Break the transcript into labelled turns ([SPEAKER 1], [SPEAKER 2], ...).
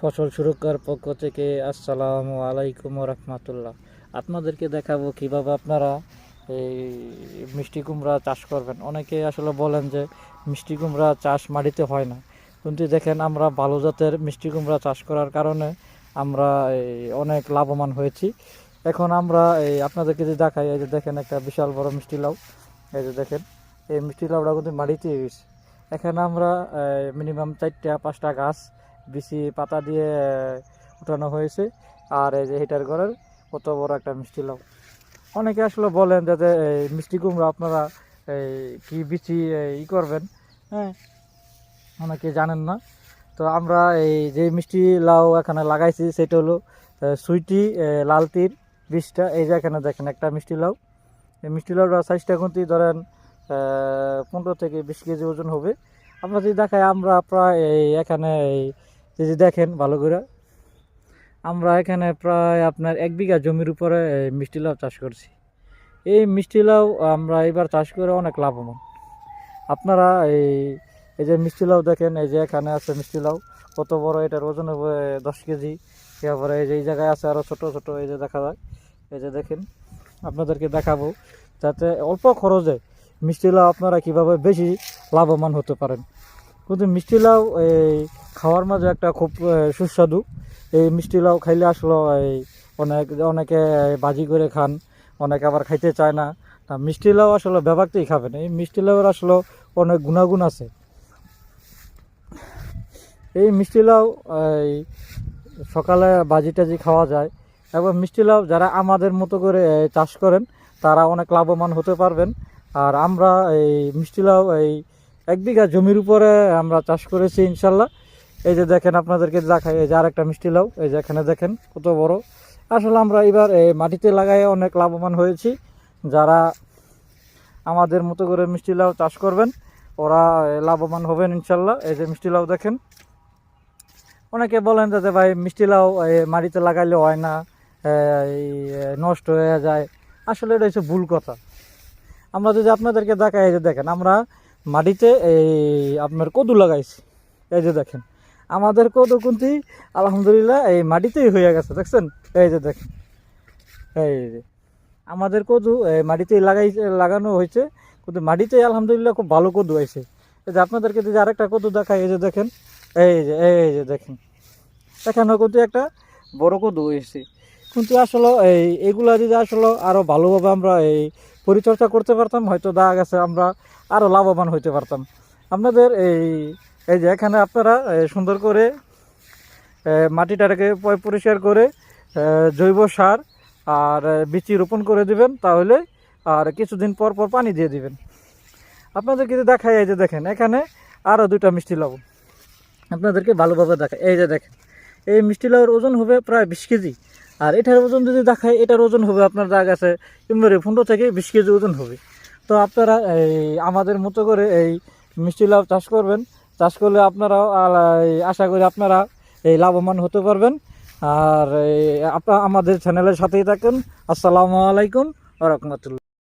[SPEAKER 1] ফসল সুরক্ষার পক্ষ থেকে আসসালামু আলাইকুম রহমতুল্লাহ। আপনাদেরকে দেখাবো কীভাবে আপনারা এই মিষ্টি কুমড়া চাষ করবেন। অনেকে আসলে বলেন যে মিষ্টি কুমড়া চাষ মাটিতে হয় না। কিন্তু দেখেন আমরা ভালো জাতের মিষ্টি কুমড়া চাষ করার কারণে আমরা অনেক লাভবান হয়েছি। এখন আমরা এই আপনাদেরকে যদি দেখাই, এই যে দেখেন একটা বিশাল বড় মিষ্টি লাউ। এই যে দেখেন, এই মিষ্টি লাউটা কিন্তু মাটিতে হয়েছে এখানে আমরা মিনিমাম চারটা পাঁচটা গাছ বিচি পাতা দিয়ে উঠানো হয়েছে। আর এই যে হিটার ঘরের কত বড় একটা মিষ্টি লাউ। অনেকে আসলে বলেন যাতে এই মিষ্টি কুমড়া আপনারা এই কী বিচি ই করবেন? হ্যাঁ অনেকে জানেন না। তো আমরা এই যে মিষ্টি লাউ এখানে লাগাইছি সেটা হলো সুইটি আহ, লাল তীর বীজটা। এই যে এখানে দেখেন একটা মিষ্টি লাউ। এই মিষ্টি লাউটার সাইজটা কিন্তু ধরেন পনেরো থেকে বিশ কেজি ওজন হবে। আমরা যদি দেখাই আমরা প্রায় এখানে এই যদি দেখেন, ভালো করে। আমরা এখানে প্রায় আপনার এক বিঘা জমির উপরে এই মিষ্টি লাউ চাষ করছি। এই মিষ্টি লাউ আমরা এবার চাষ করে অনেক লাভবান। আপনারা এই এই যে মিষ্টি লাউ দেখেন, এই যে এখানে আছে মিষ্টি লাউ। কত বড়, এটার ওজন হবে দশ কেজি। তারপরে এই যে, এই জায়গায় আছে আরও ছোট ছোট, এই যে দেখা যায়। এই যে দেখেন, আপনাদেরকে দেখাবো। যাতে অল্প খরচে মিষ্টি লাউ আপনারা কীভাবে বেশি লাভবান হতে পারেন। কিন্তু মিষ্টি লাউ এই খাওয়ার মাঝে একটা খুব সুস্বাদু। এই মিষ্টি লাউ খাইলে আসলে এই অনেক, অনেকে বাজি করে খান, অনেকে আবার খাইতে চায় না। তা মিষ্টি লাউ আসলে ব্যাপারতেই খাবেন। এই মিষ্টি লাউয়ের আসলে অনেক গুণাগুণ আছে। এই মিষ্টি লাউ, এই সকালে বাজি টাজি খাওয়া যায়। এবং মিষ্টি লাউ যারা আমাদের মতো করে চাষ করেন, তারা অনেক লাভবান হতে পারবেন। আর আমরা এই মিষ্টি লাউ, এই এক বিঘা জমির উপরে আমরা চাষ করেছি ইনশাল্লাহ। এই যে দেখেন আপনাদেরকে দেখাই, এই যে আরেকটা মিষ্টি লাউ, এই যে এখানে দেখেন কত বড়। আসলে আমরা এবার মাটিতে লাগাই অনেক লাভবান হয়েছি। যারা আমাদের মতো করে মিষ্টি লাউ চাষ করবেন, ওরা লাভবান হবেন ইনশাল্লাহ। এই যে মিষ্টি লাউ দেখেন। অনেকে বলেন যে ভাই, মিষ্টি লাউ মাটিতে লাগাইলে হয় না নষ্ট হয়ে যায়। আসলে এটা হচ্ছে ভুল কথা। আমরা যদি আপনাদেরকে দেখাই, এই যে দেখেন, আমরা মাটিতে এই আপনার কদু লাগাইছি। এই যে দেখেন আমাদের কদু কিন্তু আলহামদুলিল্লাহ, এই মাটিতেই হয়ে গেছে, দেখছেন? এই যে দেখেন। এই যে, আমাদের কদু, এই মাটিতেই লাগাই, লাগানো হয়েছে। কিন্তু মাটিতেই আলহামদুলিল্লাহ খুব ভালো কদু হয়েছে। এই যে আপনাদেরকে যদি আরেকটা কদু দেখায় এই যে দেখেন, এই যে এই যে দেখেন। এখানেও কিন্তু একটা বড় কদু হয়েছে। কিন্তু আসলে এই, এগুলা যদি আসলে আরও ভালোভাবে আমরা এই পরিচর্যা করতে পারতাম, হয়তো দেখা গেছে আমরা আরও লাভবান হইতে পারতাম। আপনাদের এই এই যে এখানে আপনারা সুন্দর করে মাটিটাকে পরিষ্কার করে জৈব সার আর বিচি রোপণ করে দিবেন, তাহলে আর কিছুদিন পর পর পানি দিয়ে দিবেন। আপনাদের কিন্তু দেখাই, এই যে দেখেন, এখানে আরও দুটা মিষ্টি লাউ আপনাদেরকে ভালোভাবে দেখায় এই যে দেখেন, এই মিষ্টি লাউয়ের ওজন হবে প্রায় বিশ কেজি। আর এটার ওজন যদি দেখায় এটার ওজন হবে আপনার দাগ আছে এমবারে পনেরো থেকে বিশ কেজি ওজন হবে। তো আপনারা, এই, আমাদের মতো করে এই মিষ্টি লাউ চাষ করবেন। চাষ করলে আপনারাও আশা করি আপনারা এই লাভবান হতে পারবেন। আর আপনারা আমাদের চ্যানেলের সাথেই থাকুন। আসসালামু আলাইকুম রহমতুল্লাহ।